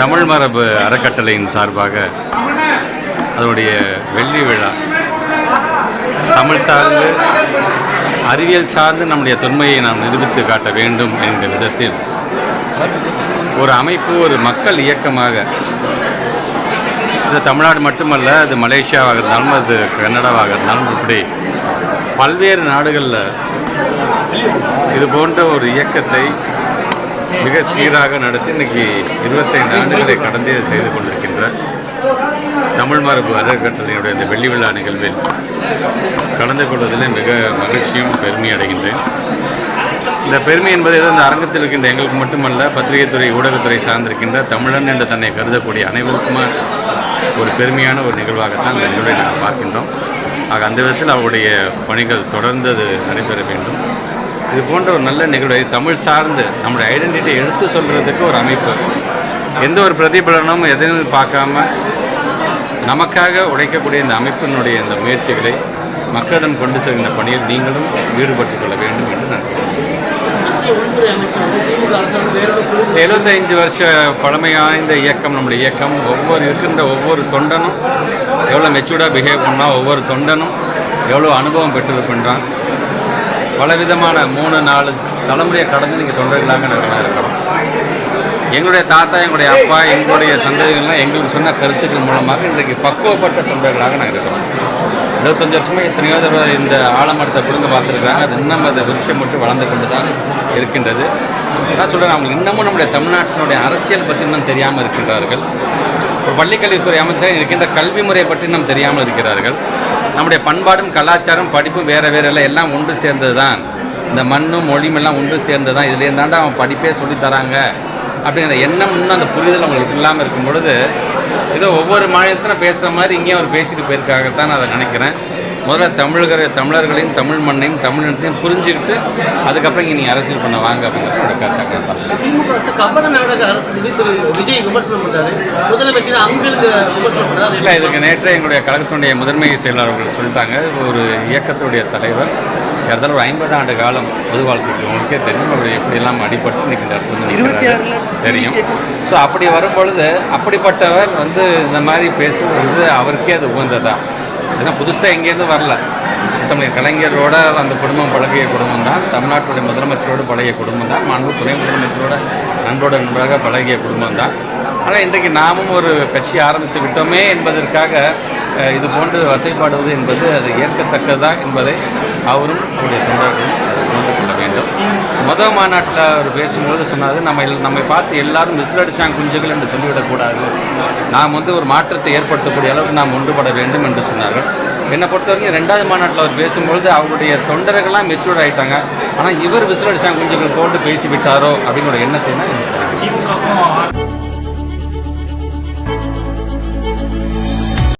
தமிழ் மரபு அறக்கட்டளையின் சார்பாக அதனுடைய வெள்ளி விழா. தமிழ் சார்ந்து அறிவியல் சார்ந்து நம்முடைய தொன்மையை நாம் நிரூபித்து காட்ட வேண்டும் என்கிற விதத்தில் ஒரு அமைப்பு ஒரு மக்கள் இயக்கமாக இது தமிழ்நாடு மட்டுமல்ல அது மலேசியாவாக இருந்தாலும் அது கன்னடாவாக இருந்தாலும் இப்படி பல்வேறு நாடுகளில் இது போன்ற ஒரு இயக்கத்தை மிக சீராக நடத்தி இன்னைக்கு இருபத்தைந்து ஆண்டுகளை கடந்து செய்து கொண்டிருக்கின்ற தமிழ் மரபு அறக்கட்டளையினுடைய இந்த வெள்ளி விழா நிகழ்வில் கலந்து கொள்வதில் மிக மகிழ்ச்சியும் பெருமை அடைகின்றேன். இந்த பெருமை என்பது ஏதோ இந்த அரங்கத்தில் இருக்கின்ற எங்களுக்கு மட்டுமல்ல பத்திரிகைத்துறை ஊடகத்துறை சார்ந்திருக்கின்ற தமிழன் என்று தன்னை கருதக்கூடிய அனைவருக்குமா ஒரு பெருமையான ஒரு நிகழ்வாகத்தான் இந்த நிகழ்வை நாங்கள் பார்க்கின்றோம். ஆக அந்த விதத்தில் அவருடைய பணிகள் தொடர்ந்து அது நடைபெற வேண்டும். இது போன்ற ஒரு நல்ல நிகழ்வை தமிழ் சார்ந்து நம்முடைய ஐடென்டிட்டியை எடுத்து சொல்கிறதுக்கு ஒரு அமைப்பு. எந்த ஒரு பிரதிபலனும் எதையும் பார்க்காம நமக்காக உழைக்கக்கூடிய இந்த அமைப்பினுடைய இந்த முயற்சிகளை மக்களிடம் கொண்டு செல்கின்ற பணியில் நீங்களும் ஈடுபட்டுக் கொள்ள வேண்டும் என்று நான் எழுபத்தைந்து வருஷ பழமை வாய்ந்த இயக்கம் நம்முடைய இயக்கம். ஒவ்வொரு இருக்கின்ற ஒவ்வொரு தொண்டனும் எவ்வளோ மெச்சூர்டாக பிஹேவ் பண்ணால் ஒவ்வொரு தொண்டனும் எவ்வளோ அனுபவம் பெற்றிருக்கின்றான். பலவிதமான மூணு நாலு தலைமுறையை கடந்து நீங்கள் தொண்டர்களாக நாங்கள் இருக்கிறோம். எங்களுடைய தாத்தா எங்களுடைய அப்பா எங்களுடைய சந்ததிகள்லாம் எங்களுக்கு சொன்ன கருத்துக்கள் மூலமாக இன்றைக்கு பக்குவப்பட்ட தொண்டர்களாக நாங்கள் இருக்கிறோம். இருபத்தஞ்சு வருஷமாக எத்தனையோ தடவை இந்த ஆலமரத்தை பிடுங்க பார்த்துருக்காங்க அது இன்னும் அந்த விருட்சம் மட்டும் வளர்ந்து கொண்டு தான் இருக்கின்றது. நான் சொல்கிறேன் அவங்க இன்னமும் நம்முடைய தமிழ்நாட்டினுடைய அரசியல் பற்றி இன்னும் தெரியாமல் இருக்கின்றார்கள். ஒரு பள்ளிக்கல்வித்துறை அமைச்சர் இருக்கின்ற கல்வி முறை பற்றி இன்னும் தெரியாமல் இருக்கிறார்கள். நம்முடைய பண்பாடும் கலாச்சாரம் படிப்பும் வேறு வேறு இல்லை எல்லாம் ஒன்று சேர்ந்தது தான் இந்த மண்ணும் மொழியும் எல்லாம் ஒன்று சேர்ந்தது தான் இதுலேயே தாண்டா அவன் படிப்பே சொல்லித்தராங்க அப்படிங்கிற எண்ணம் இன்னும் அந்த புரிதல் அவங்களுக்கு இல்லாமல் இருக்கும் பொழுது ஏதோ ஒவ்வொரு மாநிலத்திலும் பேசுகிற மாதிரி இங்கேயும் அவர் பேசிட்டு போயிருக்காகத்தான் நான் அதை நினைக்கிறேன். முதல்ல தமிழர்கள் தமிழர்களையும் தமிழ் மண்ணையும் தமிழினத்தையும் புரிஞ்சுக்கிட்டு அதுக்கப்புறம் இங்கே நீங்கள் அரசியல் பண்ண வாங்க அப்படிங்கிறது என்னோட கருத்தாக திமுக அரசு கபட நாடக அரசு விஜய் விமர்சனம் பண்றாரு. முதலமைச்சர் அங்கிருந்து விமர்சனம் இல்லை இதுக்கு நேற்றே எங்களுடைய கழகத்தினுடைய முதன்மை செயலாளர் அவர்கள் சொல்லிட்டாங்க. ஒரு இயக்கத்துடைய தலைவர் ஏறத்தாழ ஒரு ஐம்பது ஆண்டு காலம் பொது வாழ்க்கைக்கு உங்களுக்கே தெரியும். அவர் எப்படியெல்லாம் அடிபட்டு இன்னைக்கு இந்த இடத்துல தெரியும். ஸோ அப்படி வரும்பொழுது அப்படிப்பட்டவர் வந்து இந்த மாதிரி பேசுறது வந்து அவருக்கே அது உகந்ததா? ஏன்னா புதுசாக எங்கேருந்து வரல. தமிழ் கலைஞரோட அந்த குடும்பம் பழகிய குடும்பம் தான் தமிழ்நாட்டுடைய முதலமைச்சரோடு பழகிய குடும்பம் தான் மாண்பு துணை முதலமைச்சரோட நண்போட நண்பராக பழகிய குடும்பம் தான். ஆனால் இன்றைக்கு நாமும் ஒரு கட்சி ஆரம்பித்து விட்டோமே என்பதற்காக இது போன்று வசைப்பாடுவது என்பது அது ஏற்கத்தக்கதா என்பதை அவரும் அவருடைய தொண்டர்களும் அதை உணர்ந்து கொள்ள வேண்டும் மத மாநாட்டில் அவர் பேசும்போது சொன்னார் நம்ம எல்- நம்மை பார்த்து எல்லாரும் விசிலடிச்சாங்க குஞ்சுகள் என்று சொல்லிவிடக்கூடாது. நாம் வந்து ஒரு மாற்றத்தை ஏற்படுத்தக்கூடிய அளவுக்கு நாம் ஒன்றுபட வேண்டும் என்று சொன்னார்கள். என்னை பொறுத்த வரைக்கும் ரெண்டாவது மாநாட்டில் அவர் பேசும்பொழுது அவருடைய தொண்டர்கள்லாம் மெச்சூர்ட் ஆகிட்டாங்க ஆனால் இவர் விசிலடிச்சாங்க குஞ்சுகள் போட்டு பேசிவிட்டாரோ அப்படின்னு அப்படிங்கிற ஒரு எண்ணத்தை தான் எனக்கு